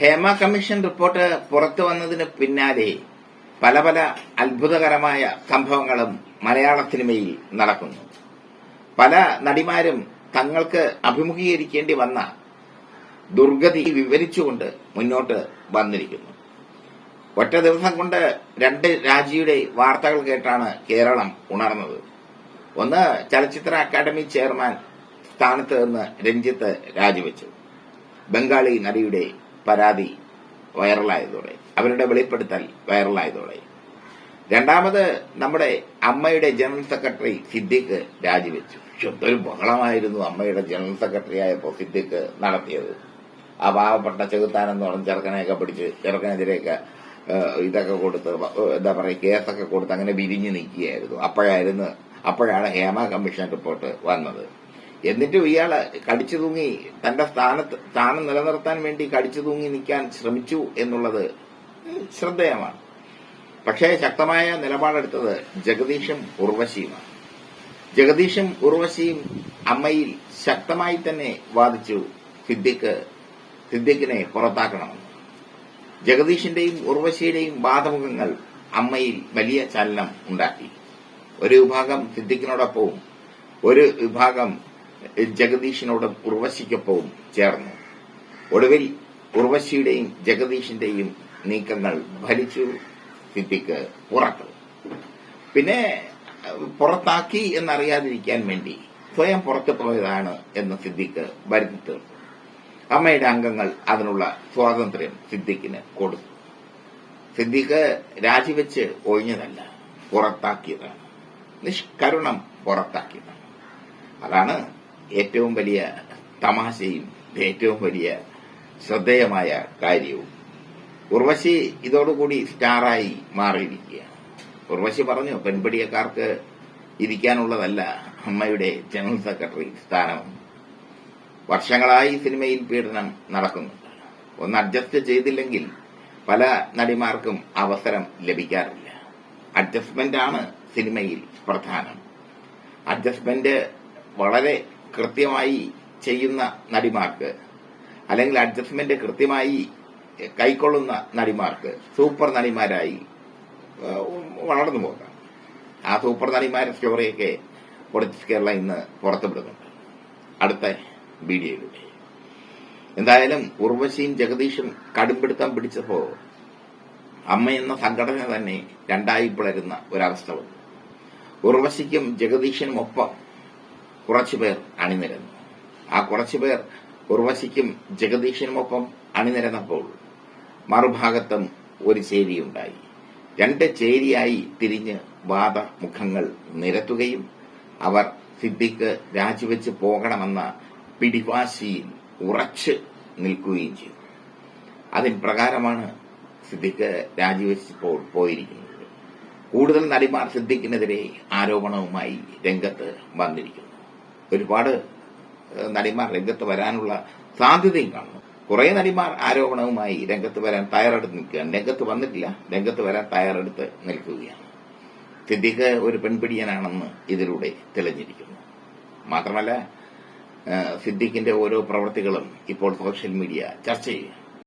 Hema commission report പുറത്തു വന്നതിന് പിന്നാലെ പല പല അത്ഭുതകരമായ സംഭവങ്ങളും മലയാള സിനിമയിൽ നടക്കുന്നു. പല നടിമാരും തങ്ങൾക്ക് അഭിമുഖീകരിക്കേണ്ടി വന്ന ദുർഗതി വിവരിച്ചുകൊണ്ട് മുന്നോട്ട് വന്നിരിക്കുന്നു. ഒറ്റ ദിവസം കൊണ്ട് രണ്ട് രാജിയുടെ വാർത്തകൾ കേട്ടാണ് കേരളം ഉണർന്നത്. ഒന്ന് ചലച്ചിത്ര അക്കാദമി ചെയർമാൻ സ്ഥാനത്ത് നിന്ന് രഞ്ജിത്ത് രാജിവെച്ചു. ബംഗാളി നടിയുടെ പരാതി വൈറലായതോടെ അവരുടെ വെളിപ്പെടുത്തൽ വൈറലായതോടെ. രണ്ടാമത് നമ്മുടെ അമ്മയുടെ ജനറൽ സെക്രട്ടറി സിദ്ദിഖ് രാജിവെച്ചു. എന്തൊരു ബഹളമായിരുന്നു അമ്മയുടെ ജനറൽ സെക്രട്ടറി ആയപ്പോൾ സിദ്ദിഖ് നടത്തിയത്. ആ പാവപ്പെട്ട ചെകുത്താനെന്ന് പറഞ്ഞ ചെറുക്കനെയൊക്കെ പിടിച്ച് ചെറുക്കനെതിരെയൊക്കെ ഇതൊക്കെ കൊടുത്ത് എന്താ പറയുക കേസൊക്കെ കൊടുത്ത് അങ്ങനെ വിരിഞ്ഞു നിൽക്കുകയായിരുന്നു. അപ്പോഴായിരുന്നു അപ്പോഴാണ് ഹേമ കമ്മീഷൻ റിപ്പോർട്ട് വന്നത്. എന്നിട്ടും ഇയാൾ കടിച്ചു തൂങ്ങി തന്റെ സ്ഥാനത്ത് സ്ഥാനം നിലനിർത്താൻ വേണ്ടി കടിച്ചു തൂങ്ങി നിൽക്കാൻ ശ്രമിച്ചു എന്നുള്ളത് ശ്രദ്ധേയമാണ്. പക്ഷേ ശക്തമായ നിലപാടെടുത്തത് ജഗദീഷും ഉർവശിയുമാണ്. ജഗദീഷും ഉർവശിയും അമ്മയിൽ ശക്തമായി തന്നെ വാദിച്ചു സിദ്ദിഖ് സിദ്ദിഖിനെ പുറത്താക്കണമെന്ന്. ജഗദീഷിന്റെയും ഉർവശിയുടെയും വാദമുഖങ്ങൾ അമ്മയിൽ വലിയ ചലനം ഉണ്ടാക്കി. ഒരു വിഭാഗം സിദ്ദിഖിനോടൊപ്പവും ഒരു വിഭാഗം ജഗദീഷിനോടും ഉർവശിക്കൊപ്പവും ചേർന്നു. ഒടുവിൽ ഉർവശിയുടെയും ജഗദീഷിന്റെയും നീക്കങ്ങൾ ഭരിച്ചു സിദ്ധിക്ക് പുറത്തു. പിന്നെ പുറത്താക്കി എന്നറിയാതിരിക്കാൻ വേണ്ടി സ്വയം പുറത്തു പോയതാണ് എന്ന് സിദ്ദിഖ് വരുത്തി. തീർത്തു അമ്മയുടെ അംഗങ്ങൾ അതിനുള്ള സ്വാതന്ത്ര്യം സിദ്ദിഖിന് കൊടുത്തു. സിദ്ദിഖ് രാജിവെച്ച് ഒഴിഞ്ഞതല്ല പുറത്താക്കിയതാണ്. നിഷ്കരുണം പുറത്താക്കിയതാണ്. അതാണ് ഏറ്റവും വലിയ തമാശയും ഏറ്റവും വലിയ ശ്രദ്ധേയമായ കാര്യവും. ഉർവശി ഇതോടുകൂടി സ്റ്റാറായി മാറിയിരിക്കുകയാണ്. ഉർവശി പറഞ്ഞു പെൺപിടിയക്കാർക്ക് ഇരിക്കാനുള്ളതല്ല അമ്മയുടെ ജനറൽ സെക്രട്ടറി സ്ഥാനം. വർഷങ്ങളായി സിനിമയിൽ പീഡനം നടക്കുന്നുണ്ട് ഒന്ന് അഡ്ജസ്റ്റ് ചെയ്തില്ലെങ്കിൽ പല നടിമാർക്കും അവസരം ലഭിക്കാറില്ല. അഡ്ജസ്റ്റ്മെന്റ് ആണ് സിനിമയിൽ പ്രധാനം. അഡ്ജസ്റ്റ്മെന്റ് വളരെ കൃത്യമായി ചെയ്യുന്ന നടിമാർക്ക് അല്ലെങ്കിൽ അഡ്ജസ്റ്റ്മെന്റ് കൃത്യമായി കൈക്കൊള്ളുന്ന നടിമാർക്ക് സൂപ്പർ നടിമാരായി വളർന്നു പോകാം. ആ സൂപ്പർ നടിമാരുടെ സ്റ്റോറിയൊക്കെ പൊളിറ്റിക്സ് കേരള ഇന്ന് പുറത്തുവിടുന്നുണ്ട്. അടുത്ത വീഡിയോയിലൂടെ. എന്തായാലും ഉർവശിയും ജഗദീഷും കടുംപിടുത്തം പിടിച്ചപ്പോ അമ്മ എന്ന സംഘടന തന്നെ രണ്ടായി പിളരുന്ന ഒരവസ്ഥ വന്നു. ഉർവശിക്കും ജഗദീഷിനും ഒപ്പം കുറച്ചുപേർ അണിനിരന്നു. ആ കുറച്ചുപേർ ഉർവശിക്കും ജഗദീഷിനുമൊപ്പം അണിനിരന്നപ്പോൾ മറുഭാഗത്തും ഒരു ചേരിയുണ്ടായി. രണ്ട് ചേരിയായി തിരിഞ്ഞ് വാദമുഖങ്ങൾ നിരത്തുകയും അവർ സിദ്ദിഖ് രാജിവെച്ച് പോകണമെന്ന പിടിവാശിയിൽ ഉറച്ച് നിൽക്കുകയും ചെയ്തു. അതിന് പ്രകാരമാണ് സിദ്ദിഖ് രാജിവെച്ചപ്പോൾ പോയിരിക്കുന്നത്. കൂടുതൽ നടിമാർ സിദ്ദിഖിനെതിരെ ആരോപണവുമായി രംഗത്ത് വന്നിരിക്കുന്നു. ഒരുപാട് നടിമാർ രംഗത്ത് വരാനുള്ള സാധ്യതയും കാണുന്നു. കുറെ നടിമാർ ആരോപണവുമായി രംഗത്ത് വരാൻ തയ്യാറെടുത്ത് നിൽക്കുകയാണ്. രംഗത്ത് വന്നിട്ടില്ല. രംഗത്ത് വരാൻ തയ്യാറെടുത്ത് നിൽക്കുകയാണ്. സിദ്ദിഖ് ഒരു പെൺപിടിയനാണെന്ന് ഇതിലൂടെ തെളിഞ്ഞിരിക്കുന്നു. മാത്രമല്ല സിദ്ദിഖിന്റെ ഓരോ പ്രവൃത്തികളും ഇപ്പോൾ സോഷ്യൽ മീഡിയ ചർച്ച ചെയ്യുകയാണ്.